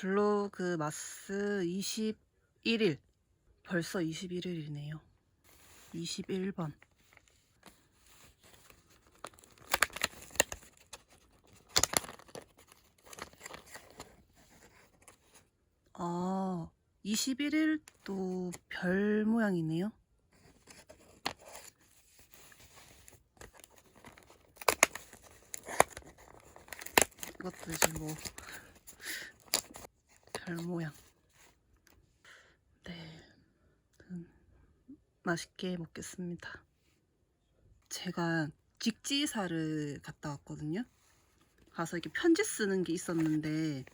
블로그 마스 21일. 벌써 21일이네요. 21번. 아, 21일도 별 모양이네요. 이것도 이제 뭐, 별 모양. 네. 음, 맛있게 먹겠습니다. 제가 직지사를 갔다 왔거든요. 가서 이렇게 편지 쓰는 게 있었는데,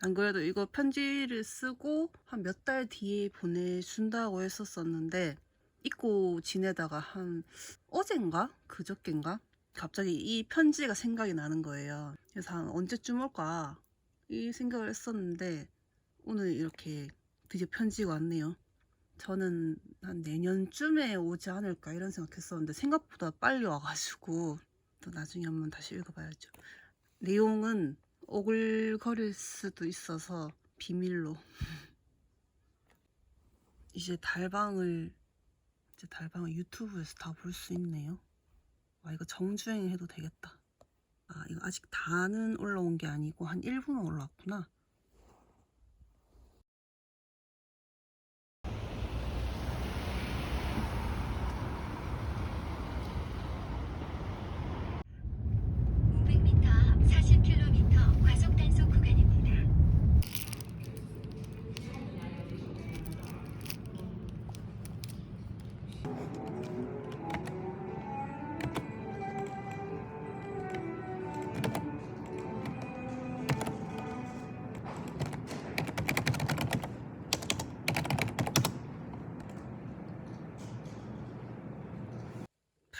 안 그래도 이거 편지를 쓰고 한 몇 달 뒤에 보내준다고 했었었는데, 잊고 지내다가 한 어젠가? 그저께인가? 갑자기 이 편지가 생각이 나는 거예요. 그래서 한 언제쯤 올까? 이 생각을 했었는데, 오늘 이렇게 드디어 편지가 왔네요. 저는 한 내년쯤에 오지 않을까 이런 생각했었는데 생각보다 빨리 와가지고 또 나중에 한번 다시 읽어봐야죠. 내용은 오글거릴 수도 있어서 비밀로 이제 달방을 이제 달방을 유튜브에서 다 볼 수 있네요. 와 이거 정주행 해도 되겠다. 아 이거 아직 다는 올라온 게 아니고 한 일부만 올라왔구나.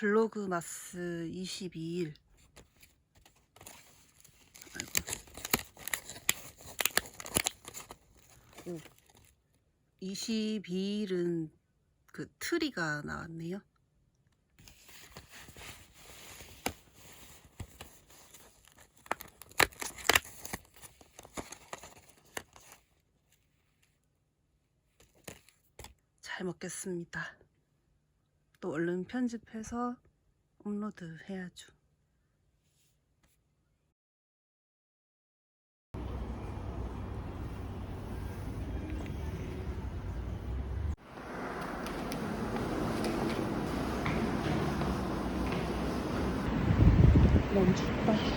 블로그 마스 22일. 아이고. 오. 22일은 그 트리가 나왔네요. 잘 먹겠습니다. 또 얼른 편집해서 업로드 해야죠. 너무 춥다.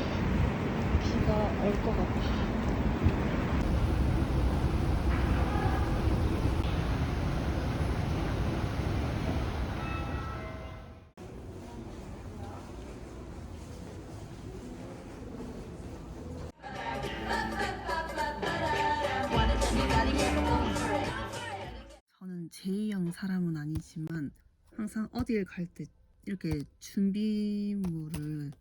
아니지만 항상 어딜 갈 때 이렇게 준비물을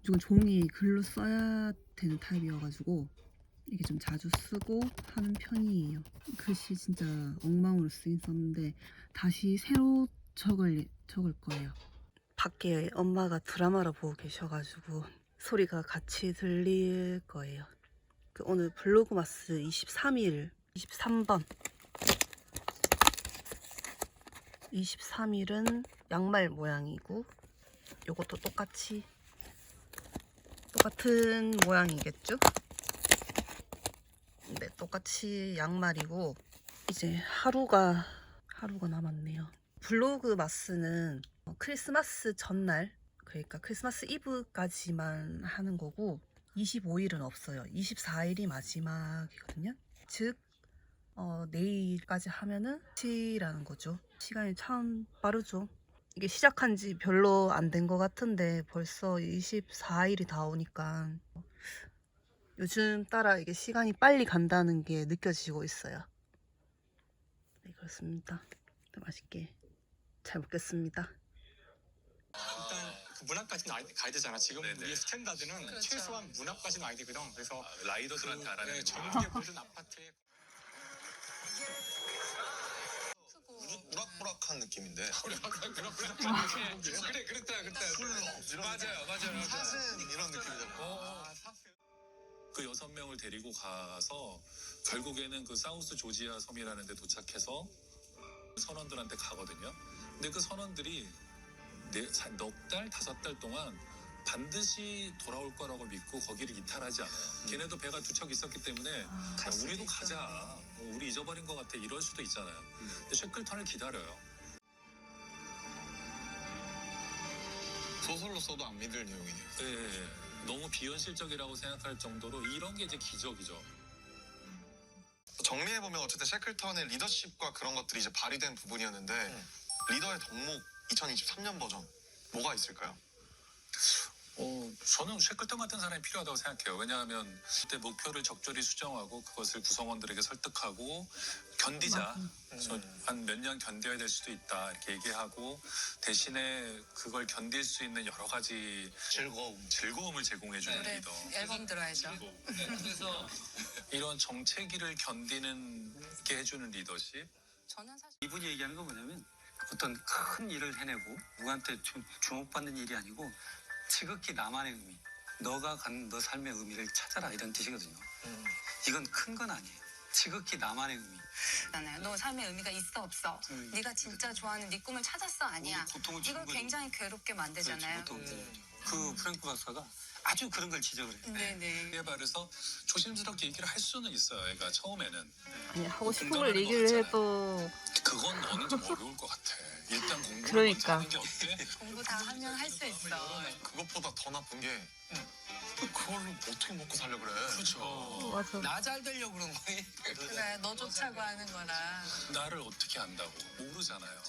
무조건 종이 글로 써야 되는 타입이어가지고 이게 좀 자주 쓰고 하는 편이에요. 글씨 진짜 엉망으로 쓰긴 썼는데 다시 새로 적을 적을 거예요. 밖에 엄마가 드라마를 보고 계셔가지고 소리가 같이 들릴 거예요. 그 오늘 블로그마스 23일 23번 23일은 양말 모양이고 요것도 똑같이 똑같은 모양이겠죠? 네, 똑같이 양말이고 이제 하루가 하루가 남았네요. 블로그 마스는 어, 크리스마스 전날 그러니까 크리스마스 이브까지만 하는 거고 25일은 없어요. 24일이 마지막이거든요. 즉 어, 내일까지 하면은 끝이라는 거죠. 시간이 참 빠르죠. 이게 시작한 지 별로 안 된 것 같은데 벌써 24일이 다 오니까 요즘 따라 이게 시간이 빨리 간다는 게 느껴지고 있어요. 네, 그렇습니다. 또 맛있게 잘 먹겠습니다. 일단 그 문학까지는 아이- 가야 되잖아. 지금 네네. 우리 스탠다드는 그렇죠. 최소한 문학까지는 되거든. 그래서 아, 라이더들한테 그, 알아내는 네. 전국의 모든 아파트에 락부락한 느낌인데. 그래 그랬다 그랬다 이런 맞아요 맞아요 맞아요 사슴 이런 느낌이잖아. 아그 여섯 명을 데리고 가서 결국에는 그 사우스 조지아 섬이라는 데 도착해서 선원들한테 가거든요. 근데 그 선원들이 네, 넉 달, 다섯 달 동안 반드시 돌아올 거라고 믿고 거기를 이탈하지 않아요. 걔네도 배가 두 척 있었기 때문에 야, 우리도 가자. 어, 우리 잊어버린 것 같아. 이럴 수도 있잖아요. 근데 쉐클턴을 기다려요. 소설로 써도 안 믿을 내용이네요. 예, 예, 예. 너무 비현실적이라고 생각할 정도로 이런 게 이제 기적이죠. 정리해 보면 어쨌든 셰클턴의 리더십과 그런 것들이 이제 발휘된 부분이었는데 리더의 덕목 2023년 버전 뭐가 있을까요? 어, 저는 쉐클턴 같은 사람이 필요하다고 생각해요. 왜냐하면 그때 목표를 적절히 수정하고 그것을 구성원들에게 설득하고 견디자. 한 몇 년 견뎌야 될 수도 있다. 이렇게 얘기하고 대신에 그걸 견딜 수 있는 여러 가지 즐거움. 즐거움을 제공해주는 그래, 리더. 앨범 들어야죠. 네, 그래서 이런 정체기를 견디는 게 해주는 리더십. 저는 사실 이분이 얘기하는 건 뭐냐면 어떤 큰 일을 해내고 누구한테 주, 주목받는 일이 아니고 지극히 나만의 의미 너가 갖는 너 삶의 의미를 찾아라 이런 뜻이거든요 이건 큰 건 아니에요 지극히 나만의 의미 있잖아요. 너 삶의 의미가 있어 없어. 음. 네가 진짜 좋아하는 네 꿈을 찾았어 아니야. 고통을 이걸 충분히- 굉장히 괴롭게 만들잖아요. 그렇죠, 보통. 그 프랭크 박사가 아주 그런 걸 지적을 해요 네네. 그에 발해서 조심스럽게 얘기를 할 수는 있어요. 얘가 처음에는 아니 하고 싶은 공감하는 걸거 얘기를. 해도 그건 너는 좀 어려울 것 같아. 일단 공부 그러니까. 하는 게 어때? 공부 다 하면 할 수 있어. 그것보다 더 나쁜 게 그걸로 어떻게 먹고 살려 그래? 그렇죠. 맞아. 나 잘 되려고 그런 거니? 그래 너 좋자고 하는 거라. 나를 어떻게 안다고 모르잖아요.